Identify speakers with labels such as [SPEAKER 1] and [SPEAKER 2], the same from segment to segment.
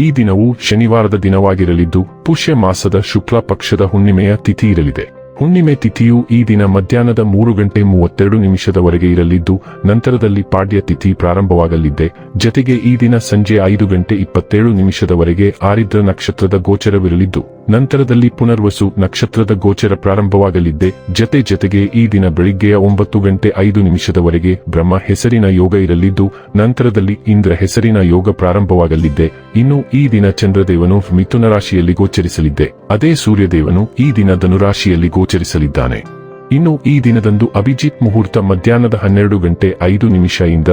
[SPEAKER 1] ಈ ದಿನವು ಶನಿವಾರದ ದಿನವಾಗಿರಲಿದ್ದು, ಪುಷ್ಯ ಮಾಸದ ಶುಕ್ಲ ಪಕ್ಷದ ಹುಣ್ಣಿಮೆಯ ತಿಥಿ ಇರಲಿದೆ. ಹುಣ್ಣಿಮೆ ತಿಥಿಯು ಈ ದಿನ ಮಧ್ಯಾಹ್ನದ ಮೂರು ಗಂಟೆ ಮೂವತ್ತೆರಡು ನಿಮಿಷದವರೆಗೆ ಇರಲಿದ್ದು, ನಂತರದಲ್ಲಿ ಪಾಡ್ಯ ತಿಥಿ ಪ್ರಾರಂಭವಾಗಲಿದ್ದೆ ಜತೆಗೆ ಈ ದಿನ ಸಂಜೆ ಐದು ಗಂಟೆ ಇಪ್ಪತ್ತೇಳು ನಿಮಿಷದವರೆಗೆ ಆರಿದ್ರ ನಕ್ಷತ್ರದ ಗೋಚರವಿರಲಿದ್ದು ನಂತರದಲ್ಲಿ ಪುನರ್ವಸು ನಕ್ಷತ್ರದ ಗೋಚರ ಪ್ರಾರಂಭವಾಗಲಿದ್ದೆ. ಜತೆ ಜತೆಗೆ ಈ ದಿನ ಬೆಳಿಗ್ಗೆಯ ಒಂಬತ್ತು ಗಂಟೆ ಐದು ನಿಮಿಷದವರೆಗೆ ಬ್ರಹ್ಮ ಹೆಸರಿನ ಯೋಗ ಇರಲಿದ್ದು, ನಂತರದಲ್ಲಿ ಇಂದ್ರ ಹೆಸರಿನ ಯೋಗ ಪ್ರಾರಂಭವಾಗಲಿದ್ದೆ. ಇನ್ನು ಈ ದಿನ ಚಂದ್ರದೇವನು ಮಿಥುನ ರಾಶಿಯಲ್ಲಿ ಗೋಚರಿಸಲಿದ್ದೆ. ಅದೇ ಸೂರ್ಯದೇವನು ಈ ದಿನ ಧನುರಾಶಿಯಲ್ಲಿ ಗೋಚರಿಸಲಿದ್ದಾನೆ. ಇನ್ನು ಈ ದಿನದಂದು ಅಭಿಜಿತ್ ಮುಹೂರ್ತ ಮಧ್ಯಾಹ್ನದ ಹನ್ನೆರಡು ಗಂಟೆ ಐದು ನಿಮಿಷದಿಂದ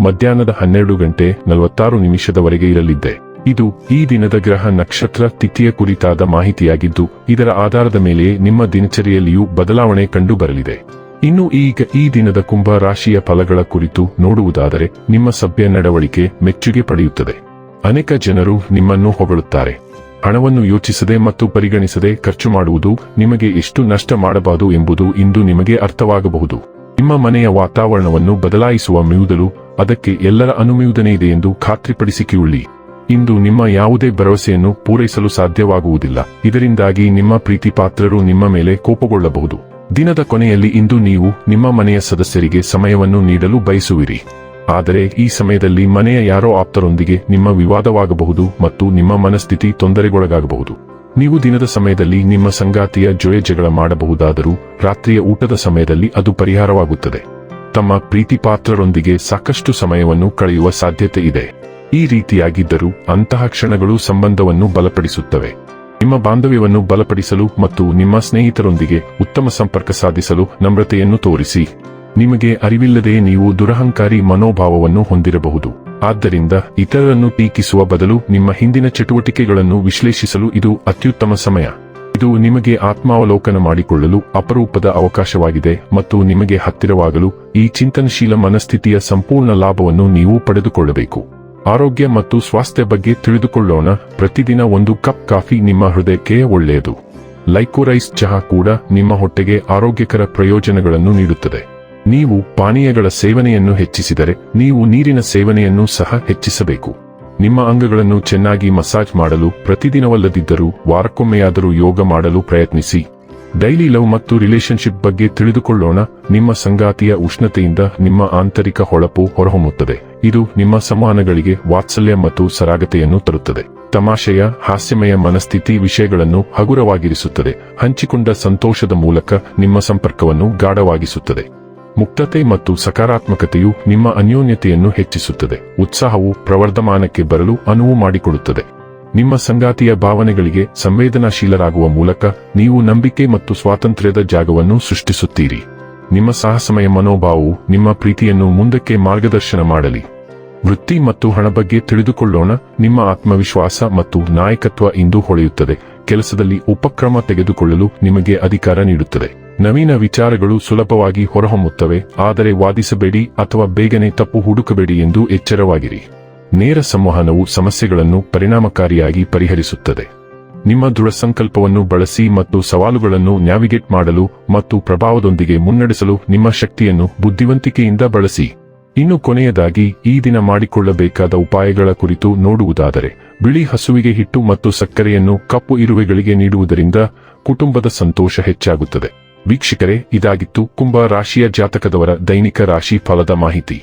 [SPEAKER 1] ಮಧ್ಯಾಹ್ನದ ಹನ್ನೆರಡು ಗಂಟೆ ನಲವತ್ತಾರು ನಿಮಿಷದವರೆಗೆ ಇರಲಿದ್ದೆ. ಇದು ಈ ದಿನದ ಗ್ರಹ ನಕ್ಷತ್ರ ತಿಥಿಯ ಕುರಿತಾದ ಮಾಹಿತಿಯಾಗಿದ್ದು, ಇದರ ಆಧಾರದ ಮೇಲೆ ನಿಮ್ಮ ದಿನಚರಿಯಲ್ಲಿಯೂ ಬದಲಾವಣೆ ಕಂಡು ಬರಲಿದೆ ಇನ್ನು ಈಗ ಈ ದಿನದ ಕುಂಭ ರಾಶಿಯ ಫಲಗಳ ಕುರಿತು ನೋಡುವುದಾದರೆ, ನಿಮ್ಮ ಸಭ್ಯ ನಡವಳಿಕೆ ಮೆಚ್ಚುಗೆ ಪಡೆಯುತ್ತದೆ. ಅನೇಕ ಜನರು ನಿಮ್ಮನ್ನು ಹೊಗಳುತ್ತಾರೆ. ಹಣವನ್ನು ಯೋಚಿಸದೆ ಮತ್ತು ಪರಿಗಣಿಸದೆ ಖರ್ಚು ಮಾಡುವುದು ನಿಮಗೆ ಎಷ್ಟು ನಷ್ಟ ಮಾಡಬಾರದು ಎಂಬುದು ಇಂದು ನಿಮಗೆ ಅರ್ಥವಾಗಬಹುದು. ನಿಮ್ಮ ಮನೆಯ ವಾತಾವರಣವನ್ನು ಬದಲಾಯಿಸುವ ಮಿಯುದಲು, ಅದಕ್ಕೆ ಎಲ್ಲರ ಅನುಮೋದನೆ ಇದೆ ಎಂದು ಖಾತ್ರಿಪಡಿಸಿಕೊಳ್ಳಿ. ಇಂದು ನಿಮ್ಮ ಯಾವುದೇ ಭರವಸೆಯನ್ನು ಪೂರೈಸಲು ಸಾಧ್ಯವಾಗುವುದಿಲ್ಲ. ಇದರಿಂದಾಗಿ ನಿಮ್ಮ ಪ್ರೀತಿಪಾತ್ರರು ನಿಮ್ಮ ಮೇಲೆ ಕೋಪಗೊಳ್ಳಬಹುದು. ದಿನದ ಕೊನೆಯಲ್ಲಿ ಇಂದು ನೀವು ನಿಮ್ಮ ಮನೆಯ ಸದಸ್ಯರಿಗೆ ಸಮಯವನ್ನು ನೀಡಲು ಬಯಸುವಿರಿ. ಆದರೆ ಈ ಸಮಯದಲ್ಲಿ ಮನೆಯ ಯಾರೋ ಆಪ್ತರೊಂದಿಗೆ ನಿಮ್ಮ ವಿವಾದವಾಗಬಹುದು ಮತ್ತು ನಿಮ್ಮ ಮನಸ್ಥಿತಿ ತೊಂದರೆಗೊಳಗಾಗಬಹುದು. ನೀವು ದಿನದ ಸಮಯದಲ್ಲಿ ನಿಮ್ಮ ಸಂಗಾತಿಯ ಜೊಳೆ ಜಗಳ ಮಾಡಬಹುದಾದರೂ ರಾತ್ರಿಯ ಊಟದ ಸಮಯದಲ್ಲಿ ಅದು ಪರಿಹಾರವಾಗುತ್ತದೆ. ತಮ್ಮ ಪ್ರೀತಿಪಾತ್ರರೊಂದಿಗೆ ಸಾಕಷ್ಟು ಸಮಯವನ್ನು ಕಳೆಯುವ ಸಾಧ್ಯತೆ ಇದೆ. ಈ ರೀತಿಯಾಗಿದ್ದರೂ ಅಂತಹ ಕ್ಷಣಗಳು ಸಂಬಂಧವನ್ನು ಬಲಪಡಿಸುತ್ತವೆ. ನಿಮ್ಮ ಬಾಂಧವ್ಯವನ್ನು ಬಲಪಡಿಸಲು ಮತ್ತು ನಿಮ್ಮ ಸ್ನೇಹಿತರೊಂದಿಗೆ ಉತ್ತಮ ಸಂಪರ್ಕ ಸಾಧಿಸಲು ನಮ್ರತೆಯನ್ನು ತೋರಿಸಿ. ನಿಮಗೆ ಅರಿವಿಲ್ಲದೆ ನೀವು ದುರಹಂಕಾರಿ ಮನೋಭಾವವನ್ನು ಹೊಂದಿರಬಹುದು. ಆದ್ದರಿಂದ ಇತರರನ್ನು ಟೀಕಿಸುವ ಬದಲು ನಿಮ್ಮ ಹಿಂದಿನ ಚಟುವಟಿಕೆಗಳನ್ನು ವಿಶ್ಲೇಷಿಸಲು ಇದು ಅತ್ಯುತ್ತಮ ಸಮಯ. ಇದು ನಿಮಗೆ ಆತ್ಮಾವಲೋಕನ ಮಾಡಿಕೊಳ್ಳಲು ಅಪರೂಪದ ಅವಕಾಶವಾಗಿದೆ ಮತ್ತು ನಿಮಗೆ ಹತ್ತಿರವಾಗಲು ಈ ಚಿಂತನಶೀಲ ಮನಸ್ಥಿತಿಯ ಸಂಪೂರ್ಣ ಲಾಭವನ್ನು ನೀವು ಪಡೆದುಕೊಳ್ಳಬೇಕು. ಆರೋಗ್ಯ ಮತ್ತು ಸ್ವಾಸ್ಥ್ಯ ಬಗ್ಗೆ ತಿಳಿದುಕೊಳ್ಳೋಣ. ಪ್ರತಿದಿನ ಒಂದು ಕಪ್ ಕಾಫಿ ನಿಮ್ಮ ಹೃದಯಕ್ಕೆ ಒಳ್ಳೆಯದು. ಲೈಕೋರೈಸ್ ಚಹಾ ಕೂಡ ನಿಮ್ಮ ಹೊಟ್ಟೆಗೆ ಆರೋಗ್ಯಕರ ಪ್ರಯೋಜನಗಳನ್ನು ನೀಡುತ್ತದೆ. ನೀವು ಪಾನೀಯಗಳ ಸೇವನೆಯನ್ನು ಹೆಚ್ಚಿಸಿದರೆ ನೀವು ನೀರಿನ ಸೇವನೆಯನ್ನು ಸಹ ಹೆಚ್ಚಿಸಬೇಕು. ನಿಮ್ಮ ಅಂಗಗಳನ್ನು ಚೆನ್ನಾಗಿ ಮಸಾಜ್ ಮಾಡಲು ಪ್ರತಿದಿನವಲ್ಲದಿದ್ದರೂ ವಾರಕ್ಕೊಮ್ಮೆಯಾದರೂ ಯೋಗ ಮಾಡಲು ಪ್ರಯತ್ನಿಸಿ. ಡೈಲಿ ಲವ್ ಮತ್ತು ರಿಲೇಶನ್ಶಿಪ್ ಬಗ್ಗೆ ತಿಳಿದುಕೊಳ್ಳೋಣ. ನಿಮ್ಮ ಸಂಗಾತಿಯ ಉಷ್ಣತೆಯಿಂದ ನಿಮ್ಮ ಆಂತರಿಕ ಹೊಳಪು ಹೊರಹೊಮ್ಮುತ್ತದೆ. ಇದು ನಿಮ್ಮ ಸಂವಹನಗಳಿಗೆ ವಾತ್ಸಲ್ಯ ಮತ್ತು ಸರಾಗತೆಯನ್ನು ತರುತ್ತದೆ. ತಮಾಷೆಯ, ಹಾಸ್ಯಮಯ ಮನಸ್ಥಿತಿ ವಿಷಯಗಳನ್ನು ಹಗುರವಾಗಿರಿಸುತ್ತದೆ. ಹಂಚಿಕೊಂಡ ಸಂತೋಷದ ಮೂಲಕ ನಿಮ್ಮ ಸಂಪರ್ಕವನ್ನು ಗಾಢವಾಗಿಸುತ್ತದೆ. ಮುಕ್ತತೆ ಮತ್ತು ಸಕಾರಾತ್ಮಕತೆಯು ನಿಮ್ಮ ಅನ್ಯೋನ್ಯತೆಯನ್ನು ಹೆಚ್ಚಿಸುತ್ತದೆ. ಉತ್ಸಾಹವು ಪ್ರವರ್ಧಮಾನಕ್ಕೆ ಬರಲು ಅನುವು ಮಾಡಿಕೊಡುತ್ತದೆ. ನಿಮ್ಮ ಸಂಗಾತಿಯ ಭಾವನೆಗಳಿಗೆ ಸಂವೇದನಾಶೀಲರಾಗುವ ಮೂಲಕ ನೀವು ನಂಬಿಕೆ ಮತ್ತು ಸ್ವಾತಂತ್ರ್ಯದ ಜಾಗವನ್ನು ಸೃಷ್ಟಿಸುತ್ತೀರಿ. ನಿಮ್ಮ ಸಾಹಸಮಯ ಮನೋಭಾವವು ನಿಮ್ಮ ಪ್ರೀತಿಯನ್ನು ಮುಂದಕ್ಕೆ ಮಾರ್ಗದರ್ಶನ ಮಾಡಲಿ. ವೃತ್ತಿ ಮತ್ತು ಹಣ ಬಗ್ಗೆ ತಿಳಿದುಕೊಳ್ಳೋಣ. ನಿಮ್ಮ ಆತ್ಮವಿಶ್ವಾಸ ಮತ್ತು ನಾಯಕತ್ವ ಇಂದು ಹೊಳೆಯುತ್ತದೆ. ಕೆಲಸದಲ್ಲಿ ಉಪಕ್ರಮ ತೆಗೆದುಕೊಳ್ಳಲು ನಿಮಗೆ ಅಧಿಕಾರ ನೀಡುತ್ತದೆ. ನವೀನ ವಿಚಾರಗಳು ಸುಲಭವಾಗಿ ಹೊರಹೊಮ್ಮುತ್ತವೆ. ಆದರೆ ವಾದಿಸಬೇಡಿ ಅಥವಾ ಬೇಗನೆ ತಪ್ಪು ಹುಡುಕಬೇಡಿ ಎಂದು ಎಚ್ಚರವಾಗಿರಿ. ನೇರ ಸಂವಹನವು ಸಮಸ್ಯೆಗಳನ್ನು ಪರಿಣಾಮಕಾರಿಯಾಗಿ ಪರಿಹರಿಸುತ್ತದೆ. ನಿಮ್ಮ ದೃಢ ಸಂಕಲ್ಪವನ್ನು ಬಳಸಿ ಮತ್ತು ಸವಾಲುಗಳನ್ನು ನ್ಯಾವಿಗೇಟ್ ಮಾಡಲು ಮತ್ತು ಪ್ರಭಾವದೊಂದಿಗೆ ಮುನ್ನಡೆಸಲು ನಿಮ್ಮ ಶಕ್ತಿಯನ್ನು ಬುದ್ಧಿವಂತಿಕೆಯಿಂದ ಬಳಸಿ. ಇನ್ನು ಕೊನೆಯದಾಗಿ, ಈ ದಿನ ಮಾಡಿಕೊಳ್ಳಬೇಕಾದ ಉಪಾಯಗಳ ಕುರಿತು ನೋಡುವುದಾದರೆ, ಬಿಳಿ ಹಸುವಿಗೆ ಹಿಟ್ಟು ಮತ್ತು ಸಕ್ಕರೆಯನ್ನು ಕಪ್ಪು ಇರುವೆಗಳಿಗೆ ನೀಡುವುದರಿಂದ ಕುಟುಂಬದ ಸಂತೋಷ ಹೆಚ್ಚಾಗುತ್ತದೆ. ವೀಕ್ಷಕರೇ, ಇದಾಗಿತ್ತು ಕುಂಭ ರಾಶಿಯ ಜಾತಕದವರ ದೈನಿಕ ರಾಶಿ ಫಲದ ಮಾಹಿತಿ.